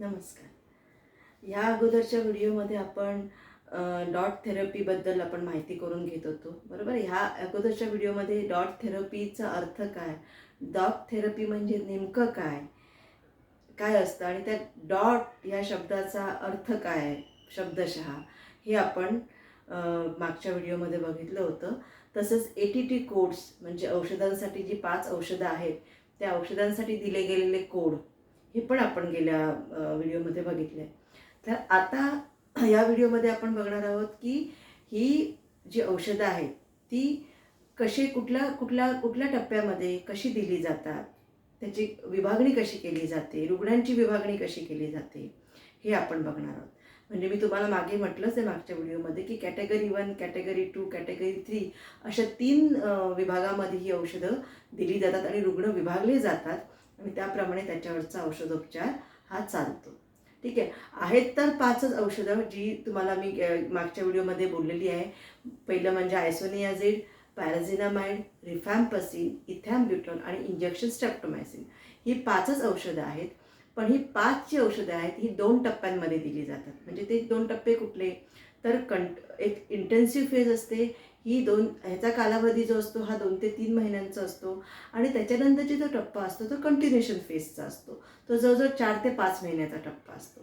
नमस्कार. या अगोदरच्या व्हिडिओमध्ये आपण डॉट थेरपीबद्दल आपण माहिती करून घेत होतो. बरोबर? ह्या अगोदरच्या व्हिडिओमध्ये डॉट थेरपीचा अर्थ काय? डॉट थेरपी म्हणजे नेमकं काय? काय असतं? आणि त्या डॉट या शब्दाचा अर्थ काय आहे? शब्दशः हे आपण मागच्या व्हिडिओमध्ये बघितलं होतं. तसंच ए टी टी कोड्स म्हणजे औषधांसाठी जी पाच औषधं आहेत त्या औषधांसाठी दिले गेलेले कोड हे पण आपण गेल्या व्हिडिओमध्ये बघितलं आहे तर आता या व्हिडिओमध्ये आपण बघणार आहोत की ही जी औषधं आहेत ती कशी कुठल्या कुठल्या कुठल्या टप्प्यामध्ये कशी दिली जातात त्याची विभागणी कशी केली जाते रुग्णांची विभागणी कशी केली जाते हे आपण बघणार आहोत. म्हणजे मी तुम्हाला मागे म्हटलंच आहे मागच्या व्हिडिओमध्ये की category one category two category three अशा तीन विभागामध्ये ही औषधं दिली जातात आणि रुग्ण विभागले जातात. आणि त्याप्रमाणे त्याच्यावरचा औषधोपचार हा चालतो. ठीक आहे? आहेत तर पाचच औषधं जी तुम्हाला मी मागच्या व्हिडिओमध्ये बोललेली आहे. पहिलं म्हणजे आयसोनियाझिड पॅराझिनामाइड रिफॅम्पसिन इथॅम्ब्युटॉन आणि इंजेक्शन स्टॅप्टोमायसिन ही पाचच औषधं आहेत. पण ही पाच जी औषधं आहेत ही दोन टप्प्यांमध्ये दिली जातात. म्हणजे ते दोन टप्पे कुठले? तर कंट एक इंटेन्सिव्ह फेज असते ही दोन ह्याचा कालावधी जो असतो हा दोन ते तीन महिन्यांचा असतो. आणि त्याच्यानंतरची जो टप्पा असतो तो कंटिन्युएशन फेजचा असतो. तो जवळजवळ चार ते पाच महिन्याचा टप्पा असतो.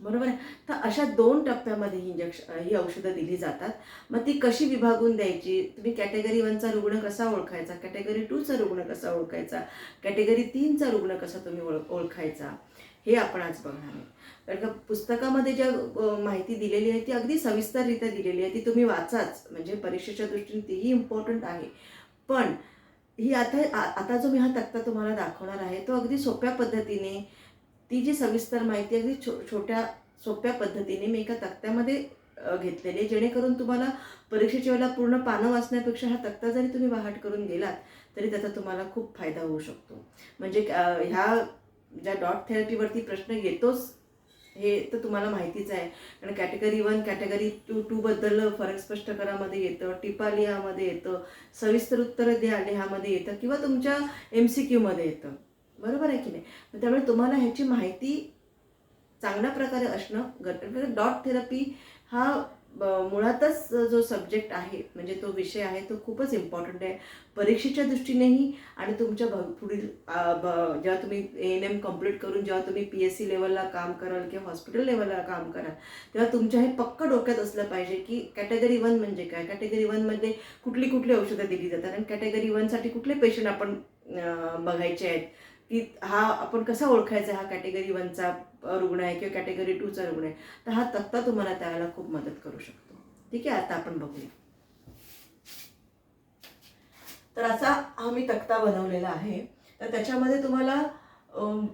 बरोबर आहे? तर अशा दोन टप्प्यामध्ये ही इंजेक्शन ही औषधं दिली जातात. मग ती कशी विभागून द्यायची? तुम्ही कॅटेगरी वनचा रुग्ण कसा ओळखायचा? कॅटेगरी टूचा रुग्ण कसा ओळखायचा? कॅटेगरी तीनचा रुग्ण कसा तुम्ही ओळ ओळखायचा? हे आपण आज बघणार आहे. कारण का पुस्तकामध्ये ज्या माहिती दिलेली आहे ती अगदी सविस्तररित्या दिलेली आहे. ती तुम्ही वाचाच. म्हणजे परीक्षेच्या दृष्टीने तीही इम्पॉर्टंट आहे. पण ही आता आ- आता जो मी हा तक्ता तुम्हाला दाखवणार आहे तो अगदी सोप्या पद्धतीने ती जी सविस्तर माहिती अगदी छो छोट्या सोप्या पद्धतीने मी एका तक्त्यामध्ये घेतलेली आहे. जेणेकरून तुम्हाला परीक्षेच्या वेळेला पूर्ण पानं वाचण्यापेक्षा हा तक्ता जरी तुम्ही वाहट करून गेलात तरी त्याचा तुम्हाला खूप फायदा होऊ शकतो. म्हणजे ह्या ज्या डॉट थेरपीवरती प्रश्न येतोच हे तर तुम्हाला माहितीच आहे. कारण कॅटेगरी वन कॅटेगरी टू टूबद्दल फरक स्पष्ट करामध्ये येतं टिपा लिहामध्ये येतं सविस्तर उत्तरं द्या लिहामध्ये येतं किंवा तुमच्या एम सी क्यूमध्ये येतं. बरोबर आहे की नाही? त्यामुळे तुम्हाला ह्याची माहिती चांगल्या प्रकारे असणं गरजेचं डॉट थेरपी हा मुळातच जो सब्जेक्ट आहे म्हणजे तो विषय आहे तो खूपच इम्पॉर्टंट आहे. परीक्षेच्या दृष्टीनेही आणि तुमच्या भ पुढील ब- जेव्हा तुम्ही एन एम कंप्लीट करून जेव्हा तुम्ही पी एस सी लेवलला काम कराल किंवा हॉस्पिटल लेवलला काम कराल तेव्हा तुमच्या हे पक्क डोक्यात असलं पाहिजे की कॅटेगरी वन म्हणजे काय? कॅटेगरी वनमध्ये कुठली कुठली औषधं दिली जातात? आणि कॅटेगरी वनसाठी कुठले पेशंट आपण बघायचे आहेत? की हा आपण कसा ओळखायचा हा कॅटेगरी वनचा रुग्ण आहे किंवा कॅटेगरी टूचा रुग्ण आहे तर हा तक्ता तुम्हाला त्याला खूप मदत करू शकतो. ठीक आहे? आता आपण बघूया. तर असा हा मी तक्ता बनवलेला आहे. तर त्याच्यामध्ये तुम्हाला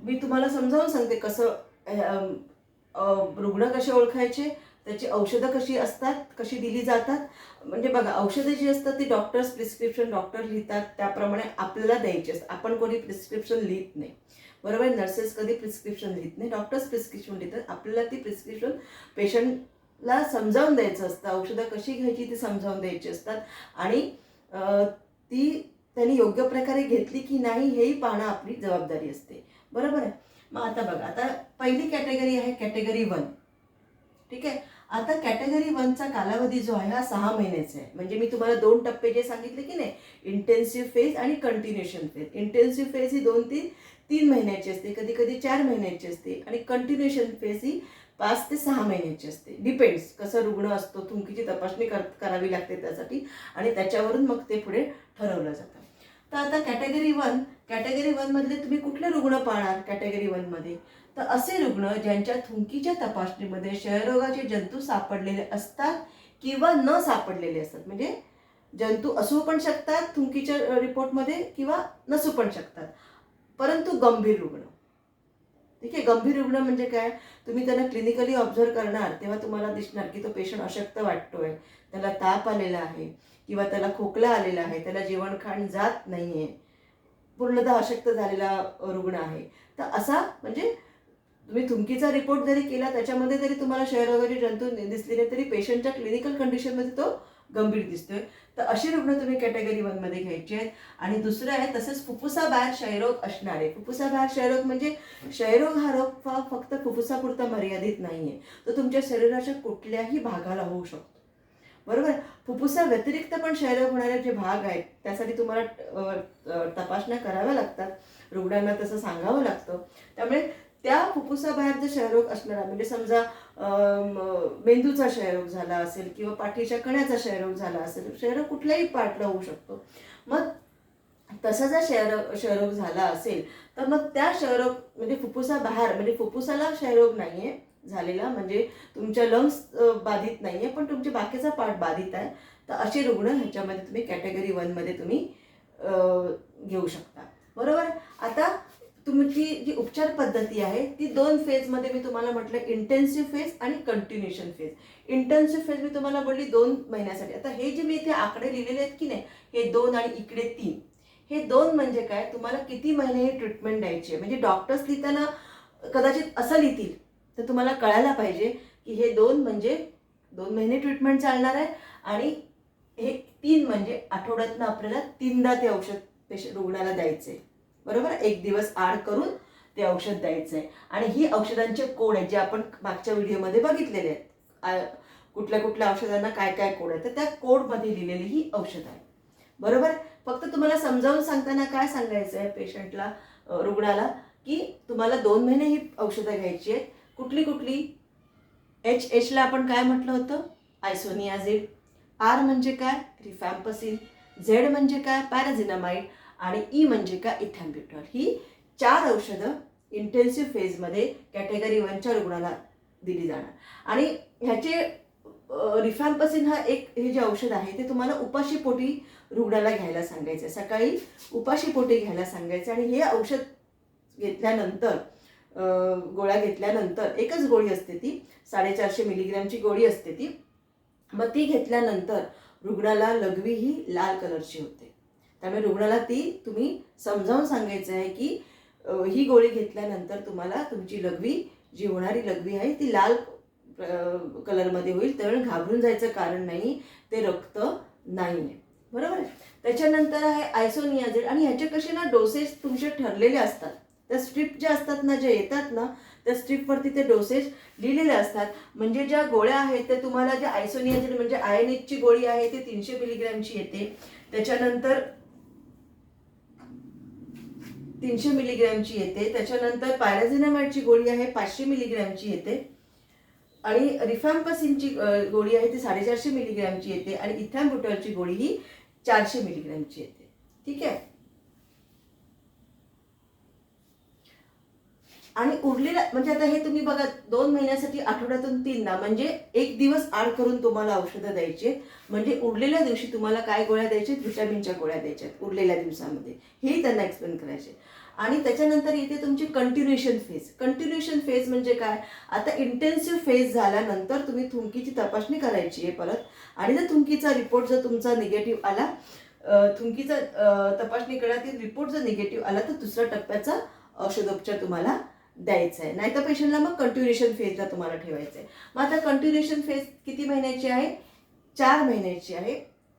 मी तुम्हाला समजावून सांगते कसं रुग्ण कसे ओळखायचे त्याची औषधं कशी असतात कशी दिली जातात म्हणजे बघा औषधं जी असतात ती डॉक्टर्स प्रिस्क्रिप्शन डॉक्टर लिहितात त्याप्रमाणे आपल्याला द्यायची असतात आपण कोणी प्रिस्क्रिप्शन लिहित नाही. बरोबर नर्सेस कधी प्रिस्क्रिप्शन लिहित नाही. डॉक्टर्स प्रिस्क्रिप्शन लिहितात. आपल्याला ती प्रिस्क्रिप्शन पेशंटला समजावून द्यायचं असतं. औषधं कशी घ्यायची ती समजावून द्यायची असतात. आणि ती त्यांनी योग्य प्रकारे घेतली की नाही हेही पाहणं आपली जबाबदारी असते. बरोबर आहे? मग आता बघा आता पहिली कॅटेगरी आहे कॅटेगरी वन ठीक आहे? आता कॅटेगरी वनचा कालावधी जो आहे हा सहा महिन्याचा आहे. म्हणजे मी तुम्हाला दोन टप्पे जे सांगितले की नाही इंटेन्सिव्ह फेज आणि कंटिन्युएशन फेज इंटेन्सिव्ह फेज ही दोन तीन तीन महिन्याची असते कधी कधी चार महिन्याची असते आणि कंटिन्युएशन फेज ही पाच ते सहा महिन्याची असते. डिपेंड्स कसं रुग्ण असतो थुंकीची तपासणी कर करावी लागते त्यासाठी आणि त्याच्यावरून मग ते पुढे ठरवलं जातं. तर आता कॅटेगरी वन कॅटेगरी वनमधले तुम्ही कुठले रुग्ण पाहणार कॅटेगरी वनमध्ये तर असे रुग्ण ज्यांच्या थुंकीच्या तपासणीमध्ये क्षयरोगाचे जंतू सापडलेले असतात किंवा न सापडलेले असतात म्हणजे जंतू असू पण शकतात थुंकीच्या रिपोर्टमध्ये किंवा नसू पण शकतात. परंतु गंभीर रुग्ण. ठीक आहे गंभीर रुग्ण म्हणजे काय? तुम्ही त्यांना क्लिनिकली ऑब्झर्व करणार तेव्हा तुम्हाला दिसणार की तो पेशंट अशक्त वाटतोय त्याला ताप आलेला आहे किंवा त्याला खोकला आलेला आहे त्याला जेवण खाण जात नाही आहे पूर्णतः अशक्त झालेला रुग्ण आहे. तर असा म्हणजे तुम्ही थुंकीचा रिपोर्ट जरी केला त्याच्यामध्ये जरी तुम्हाला क्षयरोगाचे जंतू दिसले तरी पेशंटच्या क्लिनिकल कंडिशनमध्ये तो गंभीर दिसतोय. तर अशी रुग्ण तुम्ही कॅटेगरी वनमध्ये घ्यायची आहेत. आणि दुसरं आहे तसंच फुफ्फुसाबाहेर क्षयरोग असणारे. फुफ्फुसाबाहेर क्षयरोग म्हणजे क्षयरोग हा रोग फक्त फुफ्फुसापुरता मर्यादित नाही आहे तो तुमच्या शरीराच्या कुठल्याही भागाला होऊ शकतो. बरोबर? फुफ्फुसा व्यतिरिक्त पण क्षयरोग होणारे जे भाग आहेत त्यासाठी तुम्हाला तपासण्या कराव्या लागतात. रुग्णांना तसं सांगावं लागतं. त्यामुळे त्या फुफ्फुसाबाहेर जर क्षयरोग असणारा म्हणजे समजा मेंदूचा क्षयरोग झाला असेल किंवा पाठीच्या कण्याचा क्षयरोग झाला असेल क्षयरोग कुठल्याही पार्टला होऊ शकतो. मग तसा जर क्षयरोग क्षयरोग झाला असेल तर मग त्या क्षयरोग म्हणजे फुफ्फुसाबाहेर म्हणजे फुफ्फुसाला क्षयरोग नाही आहे झालेला म्हणजे तुमच्या लंग्स बाधित नाही आहे पण तुमच्या बाकीचा पार्ट बाधित आहे तर असे रुग्ण ह्याच्यामध्ये तुम्ही कॅटेगरी वनमध्ये तुम्ही घेऊ शकता. बरोबर? आता तुमची जी उपचार पद्धती आहे ती दोन फेजमध्ये मी तुम्हाला म्हटलं इंटेन्सिव्ह फेज आणि कंटिन्युएशन फेज इंटेन्सिव्ह फेज मी तुम्हाला बोलली दोन महिन्यासाठी. आता हे जे मी इथे आकडे लिहिलेले आहेत की नाही हे दोन आणि इकडे तीन. हे दोन म्हणजे काय? तुम्हाला किती महिने ही ट्रीटमेंट द्यायची आहे? म्हणजे डॉक्टर्स लिहिताना कदाचित असं लिहितील तर तुम्हाला कळायला पाहिजे की हे दोन म्हणजे दोन महिने ट्रीटमेंट चालणार आहे आणि हे तीन म्हणजे आठवड्यातनं आपल्याला तीनदा ते औषध पेश रुग्णाला द्यायचे. बरोबर? एक दिवस आड करून ते औषध द्यायचं आहे आणि ही औषधांचे कोण आहेत जे आपण मागच्या व्हिडिओमध्ये बघितलेले आहेत. कुठल्या कुठल्या औषधांना काय काय कोड आहे तर त्या कोडमध्ये लिहिलेली ही औषध आहे बरोबर? फक्त तुम्हाला समजावून सांगताना काय सांगायचं आहे पेशंटला रुग्णाला की तुम्हाला दोन महिने ही औषधं घ्यायची आहेत. कुठली कुठली? एच एचला आपण काय म्हटलं होतं? आयसोनियाझिड. आर म्हणजे काय? रिफॅम्पसिन झेड म्हणजे काय? पॅराझिनामाइड. आणि ई म्हणजे का इथॅम्ब्युटॉल ही चार औषधं इंटेन्सिव्ह फेजमध्ये कॅटेगरी वनच्या रुग्णाला दिली जाणार. आणि ह्याचे रिफॅम्पसिन हा एक हे जे औषध आहे ते तुम्हाला उपाशीपोटी रुग्णाला घ्यायला सांगायचं आहे. सकाळी उपाशीपोटी घ्यायला सांगायचं आणि हे औषध घेतल्यानंतर गोळ्या घेतल्यानंतर एकच गोळी असते ती साडेचारशे मिलीग्रॅमची गोळी असते ती. मग ती घेतल्यानंतर रुग्णाला लघवी ही लाल कलरची होते. त्यामुळे रुग्णाला ती तुम्ही समजावून सांगायचं आहे की ही गोळी घेतल्यानंतर तुम्हाला तुमची लघवी जी होणारी लघवी आहे ती लाल कलरमध्ये होईल. त्यामुळे घाबरून जायचं कारण नाही ते रक्त नाही आहे बरोबर आहे? त्याच्यानंतर आहे आयसोनियाझेड. आणि ह्याचे कसे ना डोसेस तुमचे ठरलेले असतात. त्या स्ट्रिप ज्या असतात ना ज्या येतात ना त्या स्ट्रीपवरती ते डोसेस लिहिलेले असतात. म्हणजे ज्या गोळ्या आहेत त्या तुम्हाला जे आयसोनियाझेड म्हणजे आयनिकची गोळी आहे ती तीनशे मिलीग्रॅमची येते. त्याच्यानंतर तीनशे मिलीग्रॅमची येते. त्याच्यानंतर पॅराझिनामाइडची गोळी आहे पाचशे मिलीग्रॅमची येते. आणि रिफॅम्पसिनची गोळी आहे ती साडेचारशे मिलीग्रॅमची येते. आणि इथॅम्बुटॉलची गोळी ही चारशे मिलीग्रॅमची येते. ठीक आहे? आणि उरलेला म्हणजे आता हे तुम्ही बघा दोन महिन्यासाठी आठवड्यातून तीनदा म्हणजे एक दिवस आड करून तुम्हाला औषधं द्यायची. म्हणजे उरलेल्या दिवशी तुम्हाला काय गोळ्या द्यायच्या व्हिटॅमिनच्या गोळ्या द्यायच्या आहेत उरलेल्या दिवसामध्ये. हेही त्यांना एक्सप्लेन करायचे. आणि त्याच्यानंतर येते तुमची कंटिन्युएशन फेज कंटिन्युएशन फेज म्हणजे काय? आता इंटेन्सिव्ह फेज झाल्यानंतर तुम्ही थुंकीची तपासणी करायची आहे परत. आणि जर थुंकीचा रिपोर्ट जर तुमचा निगेटिव्ह आला थुंकीचा तपासणी करण्यात रिपोर्ट जर निगेटिव्ह आला तर दुसऱ्या टप्प्याचा औषधोपचार तुम्हाला द्यायचं आहे नाही तर पेशंटला मग कंटिन्युएशन फेजला तुम्हाला ठेवायचं आहे मग आता कंटिन्युएशन फेज किती महिन्याची आहे? चार महिन्याची आहे.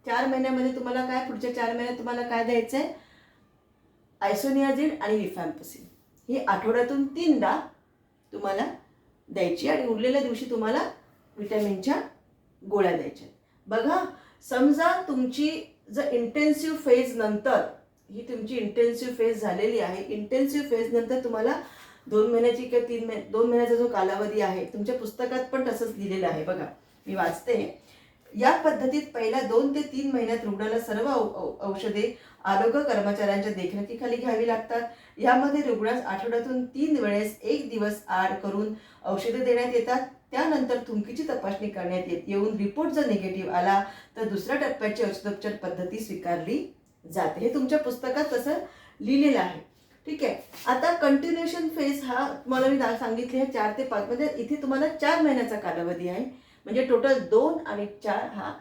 चार महिन्यामध्ये तुम्हाला काय? पुढच्या चार महिन्यात तुम्हाला काय द्यायचं आहे आयसोनियाझिड आणि रिफॅम्पसिन ही आठवड्यातून तीनदा तुम्हाला द्यायची आणि उरलेल्या दिवशी तुम्हाला विटॅमिनच्या गोळ्या द्यायच्या बघा समजा तुमची जर इंटेन्सिव्ह फेज नंतर ही तुमची इंटेन्सिव्ह फेज झालेली आहे. इंटेन्सिव्ह फेज नंतर तुम्हाला दोन महिन्याची किंवा तीन महिने दोन महिन्याचा जो कालावधी आहे तुमच्या पुस्तकात पण तसंच लिहिलेलं आहे बघा. मी वाचते. या पद्धतीत पहिल्या दोन ते तीन महिन्यात रुग्णाला सर्व औ- औ- औषधे आरोग्य कर्मचाऱ्यांच्या देखरेखीखाली घ्यावी लागतात. यामध्ये रुग्णास आठवड्यातून तीन वेळेस एक दिवस आड करून औषधे देण्यात येतात. त्यानंतर थुंकीची तपासणी करण्यात येत येऊन रिपोर्ट जर निगेटिव्ह आला तर दुसऱ्या टप्प्याची औषधोपचार पद्धती स्वीकारली जाते. हे तुमच्या पुस्तकात तसं लिहिलेलं आहे. ठीक आहे. आता कंटिन्युएशन फेज हा तुम्हाला मी सांगितले आहे चार ते पाच. म्हणजे इथे तुम्हाला चार महिन्याचा कालावधी आहे. म्हणजे टोटल दोन आणि चार हा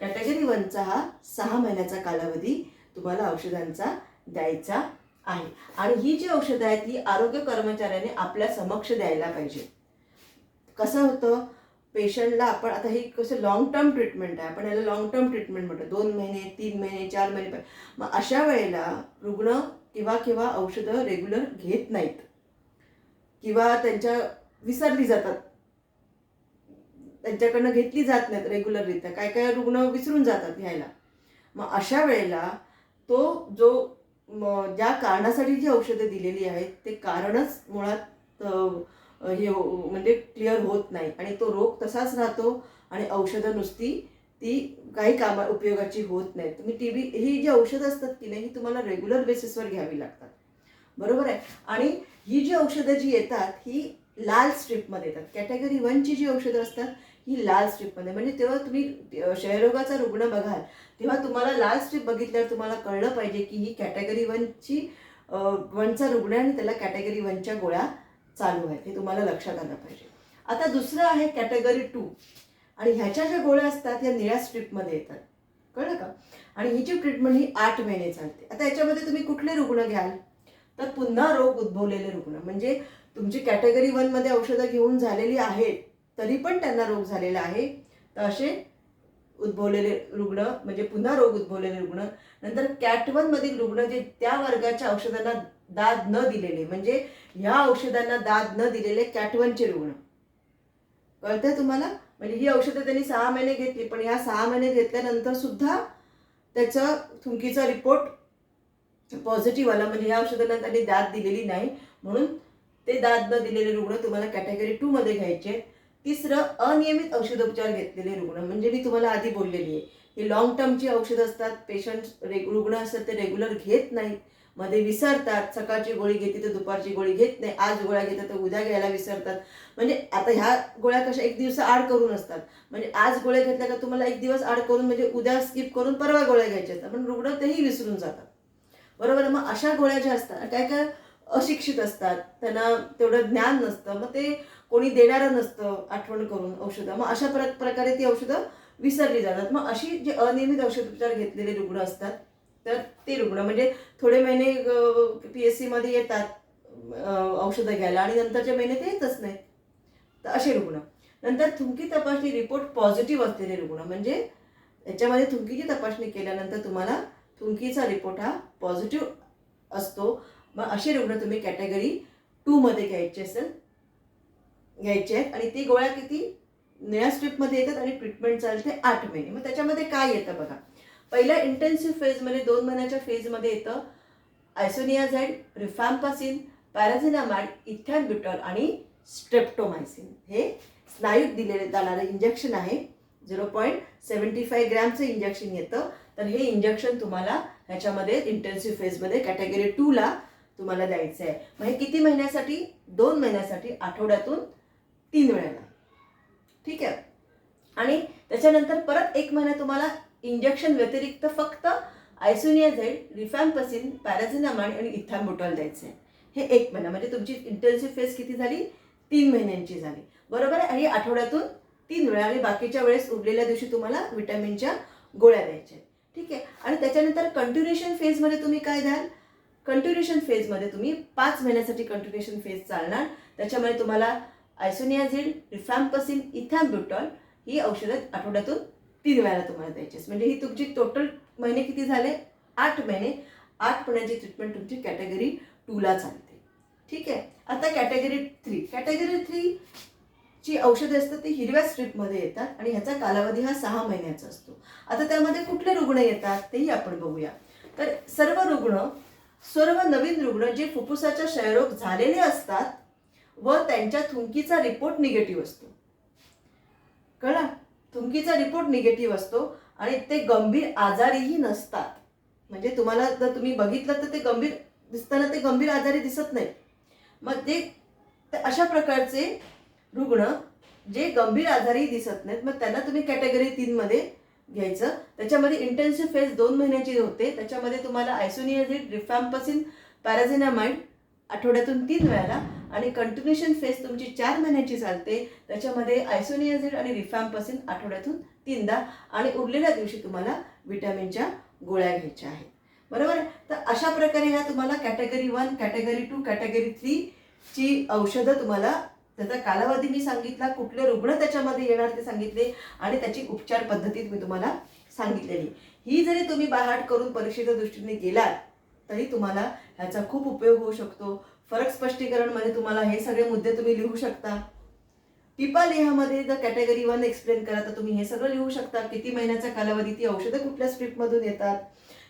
कॅटेगरी वनचा हा सहा महिन्याचा कालावधी तुम्हाला औषधांचा द्यायचा आहे. आणि ही जी औषधं आहेत ही आरोग्य कर्मचाऱ्याने आपल्या समक्ष द्यायला पाहिजे. कसं होतं? पेशंटला आपण आता हे कसं लॉंग टर्म ट्रीटमेंट आहे. आपण याला लॉंग टर्म ट्रीटमेंट म्हणतो. दोन महिने तीन महिने चार महिने. मग अशा वेळेला रुग्ण किंवा किंवा औषधं रेग्युलर घेत नाहीत. किंवा त्यांच्या विसरली जातात. त्यांच्याकडनं घेतली जात नाहीत रेग्युलररित्या काय काय रुग्ण विसरून जातात घ्यायला. मग अशा वेळेला तो जो ज्या कारणासाठी जी औषधं दिलेली आहेत ते कारणच मुळात हे हो, म्हणजे क्लिअर होत नाही. आणि तो रोग तसाच राहतो आणि औषधं नुसती ती काही कामा उपयोगाची होत नाही. तुम्ही टी बी ही जी औषधं असतात की नाही ही तुम्हाला रेग्युलर बेसिसवर घ्यावी लागतात. बरोबर आहे? आणि ही जी औषधं जी येतात ही लाल स्ट्रीपमध्ये येतात. कॅटेगरी वनची जी औषधं असतात ही लाल स्ट्रीपमध्ये. म्हणजे तेव्हा तुम्ही क्षयरोगाचा रुग्ण बघाल तेव्हा तुम्हाला लाल स्ट्रीप बघितल्यावर तुम्हाला कळलं पाहिजे की ही कॅटेगरी वनची वनचा रुग्ण आहे आणि त्याला कॅटेगरी वनच्या गोळ्या चालू आहेत. हे तुम्हाला लक्षात आलं पाहिजे. आता दुसरं आहे कॅटेगरी टू आणि ह्याच्या ज्या गोळ्या असतात ह्या निळ्या स्ट्रीपमध्ये येतात. कळलं का? आणि हिची ट्रीटमेंट ही आठ महिने चालते. आता याच्यामध्ये तुम्ही कुठले रुग्ण घ्याल? तर पुन्हा रोग उद्भवलेले रुग्ण. म्हणजे तुमची कॅटेगरी वनमध्ये औषधं घेऊन झालेली आहेत तरी पण त्यांना रोग झालेला आहे. तर असे उद्भवलेले रुग्ण म्हणजे पुन्हा रोग उद्भवलेले रुग्ण. नंतर कॅट वनमधील रुग्ण जे त्या वर्गाच्या औषधांना दाद न दिलेले म्हणजे ह्या औषधांना दाद न दिलेले कॅट वनचे रुग्ण. कळतंय तुम्हाला? म्हणजे ही औषधं त्यांनी सहा महिने घेतली पण ह्या सहा महिने घेतल्यानंतर सुद्धा त्याचं थुंकीचा रिपोर्ट पॉझिटिव्ह आला. म्हणजे ह्या औषधांना त्यांनी दाद दिलेली नाही. म्हणून ते दाद न दिलेले रुग्ण तुम्हाला कॅटेगरी टू मध्ये घ्यायचे. तिसरं अनियमित औषधोपचार घेतलेले रुग्ण. म्हणजे मी तुम्हाला आधी बोललेली आहे. ही लॉंग टर्मची औषधं असतात. पेशंट रे रुग्ण असतात ते रेग्युलर घेत नाहीत. मध्ये विसरतात. सकाळची गोळी घेते तर दुपारची गोळी घेत नाही. आज गोळ्या घेतात तर उद्या घ्यायला विसरतात. म्हणजे आता ह्या गोळ्या कशा एक दिवस आड करून असतात. म्हणजे आज गोळ्या घेतल्या का तुम्हाला एक दिवस आड करून म्हणजे उद्या स्किप करून परवा गोळ्या घ्यायच्या असतात. पण रुग्ण तेही विसरून जातात. बरोबर? मग अशा गोळ्या ज्या असतात काय काय अशिक्षित असतात. त्यांना तेवढं ज्ञान नसतं. मग ते कोणी देणारं नसतं आठवण करून औषधं. मग अशा प्र प्रकारे ती औषधं विसरली जातात. मग अशी जे अनियमित औषधोपचार घेतलेले रुग्ण असतात तर ते रुग्ण म्हणजे थोडे महिने पी एस सीमध्ये येतात औषधं घ्यायला आणि नंतरचे महिने ते येतच नाही तर असे रुग्ण. नंतर थुंकी तपासणी रिपोर्ट पॉझिटिव्ह असलेले रुग्ण म्हणजे याच्यामध्ये थुंकीची तपासणी केल्यानंतर तुम्हाला थुंकीचा रिपोर्ट हा पॉझिटिव्ह असतो. मग असे रुग्ण तुम्ही कॅटेगरी टूमध्ये घ्यायचे असेल घ्यायचे आहेत आणि ती गोळ्या किती? निळ्या स्ट्रीपमध्ये येतात आणि ट्रीटमेंट चालते आठ महिने. मग त्याच्यामध्ये काय येतं बघा. पहिल्या इंटेन्सिव्ह फेजमध्ये दोन महिन्याच्या फेजमध्ये येतं. आयसोनियाझाईड रिफॅम्पासिन पॅराझिनामॅड इथॅनब्युटॉल आणि स्ट्रेप्टोमायसिन हे स्नायूत दिलेले जाणारं इंजेक्शन आहे. झिरो पॉईंट सेवन्टी फाय ग्रॅमचं इंजेक्शन येतं. तर हे इंजेक्शन तुम्हाला ह्याच्यामध्ये इंटेन्सिव्ह फेजमध्ये कॅटेगरी टूला तुम्हाला द्यायचं आहे मग हे किती महिन्यासाठी? दोन महिन्यासाठी आठवड्यातून तीन वेळेला. ठीक आहे? आणि त्याच्यानंतर परत एक महिना तुम्हाला इंजेक्शन व्यतिरिक्त फक्त आयसोनियाझाईड रिफॅम्पसिन पॅराझिनामाड आणि इथॅम्बुटॉल द्यायचं. आहे हे एक महिना म्हणजे तुमची इंटर्नशिप फेज किती झाली? तीन महिन्यांची झाली. बरोबर आहे? आणि आठवड्यातून तीन वेळा आणि बाकीच्या वेळेस उरलेल्या दिवशी तुम्हाला विटॅमिनच्या गोळ्या द्यायच्या आहेत. ठीक आहे? आणि त्याच्यानंतर कंटिन्युएशन फेजमध्ये तुम्ही काय द्याल? कंटिन्युएशन फेजमध्ये तुम्ही पाच महिन्यासाठी कंटिन्युएशन फेज चालणार. त्याच्यामध्ये तुम्हाला आयसोनियाझिड रिफॅम्पसिन इथॅम्ब्युटॉल ही औषधं आठवड्यातून तीन वेळाला तुम्हाला द्यायचीच म्हणजे ही तुमची टोटल महिने किती झाले? आठ महिने. आठ महिन्याची ट्रीटमेंट तुमची कॅटेगरी टूला चालते. ठीक आहे? आता कॅटेगरी थ्री कॅटेगरी थ्री ची औषधे असतात ती हिरव्या स्ट्रीपमध्ये येतात आणि ह्याचा कालावधी हा सहा महिन्याचा असतो. आता त्यामध्ये कुठले रुग्ण येतात तेही आपण बघूया. तर सर्व रुग्ण सर्व नवीन रुग्ण जे फुफ्फुसाच्या क्षयरोग झालेले असतात व त्यांच्या थुंकीचा रिपोर्ट निगेटिव्ह असतो. कळा थुंकीचा रिपोर्ट निगेटिव्ह असतो आणि ते गंभीर आजारीही नसतात. म्हणजे तुम्हाला जर तुम्ही बघितलं तर ते गंभीर दिसताना ते गंभीर आजारी दिसत नाही. मग ते अशा प्रकारचे रुग्ण जे गंभीर आजारी दिसत नाहीत मग त्यांना तुम्ही कॅटेगरी तीनमध्ये घ्यायचं. त्याच्यामध्ये इंटेन्सिव्ह फेज दोन महिन्याची होते. त्याच्यामध्ये तुम्हाला आयसोनियाझिड रिफॅम्पसिन पॅराझिनामाइड आठवड्यातून तीन वेळाला आणि कंटिन्युएशन फेज तुमची चार महिन्याची चालते. त्याच्यामध्ये आयसोनियाझिड आणि रिफॅम्पसिन आठवड्यातून तीनदा आणि उरलेल्या दिवशी तुम्हाला विटॅमिनच्या गोळ्या घ्यायच्या आहेत. बरोबर? तर अशा प्रकारे ह्या तुम्हाला category one category two category three ची औषधं तुम्हाला त्याचा कालावधी मी सांगितला कुठले रुग्ण त्याच्यामध्ये येणार ते सांगितले आणि त्याची उपचार पद्धतीत मी तुम्हाला सांगितलेली. ही जरी तुम्ही बाहाट करून परीक्षेच्या दृष्टीने गेलात तरी तुम्हाला ह्याचा खूप उपयोग होऊ शकतो. फरक स्पष्टीकरणमध्ये तुम्हाला हे सगळे मुद्दे तुम्ही लिहू शकता. टिपा लिहामध्ये जर कॅटेगरी वन एक्सप्लेन करा तर तुम्ही हे सगळं लिहू शकता. किती महिन्याचा कालावधी ती औषधं कुठल्या स्ट्रीपमधून येतात?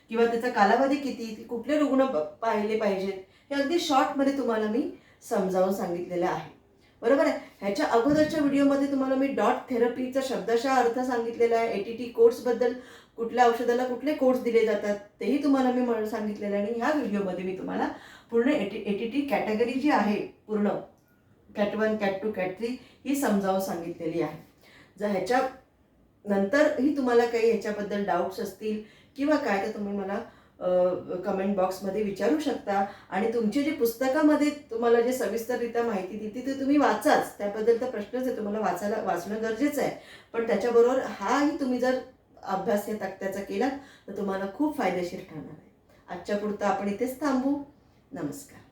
किंवा त्याचा कालावधी किती? कुठले रुग्ण पाहिले पाहिजेत? हे अगदी शॉर्टमध्ये तुम्हाला मी समजावून सांगितलेलं आहे. बरोबर आहे? ह्याच्या अगोदरच्या व्हिडिओमध्ये तुम्हाला मी डॉट थेरपीचा शब्दशः अर्थ सांगितलेला आहे. ए टी टी कोर्सबद्दल कुठल्या औषधाला कुठले कोर्स दिले जातात तेही तुम्हाला मी म्हणून सांगितलेलं आहे. आणि ह्या व्हिडिओमध्ये मी तुम्हाला पूर्ण AT A T T category जी आहे पूर्ण cat one cat two cat three ही समजावून सांगितलेली आहे. जर ह्याच्या नंतरही तुम्हाला काही ह्याच्याबद्दल डाऊट्स असतील किंवा काय तर तुम्ही मला कमेंट बॉक्समध्ये विचारू शकता. आणि तुमची जी पुस्तकामध्ये तुम्हाला जे सविस्तररित्या माहिती दिली ती तुम्ही वाचाच. त्याबद्दल तर प्रश्नच आहे तुम्हाला वाचायला वाचणं गरजेचं आहे. पण त्याच्याबरोबर हाही तुम्ही जर अभ्यास या तक्त्याचा केलात तर तुम्हाला खूप फायदेशीर ठरणार आहे. आजच्या पुरता आपण इथेच थांबू. नमस्कार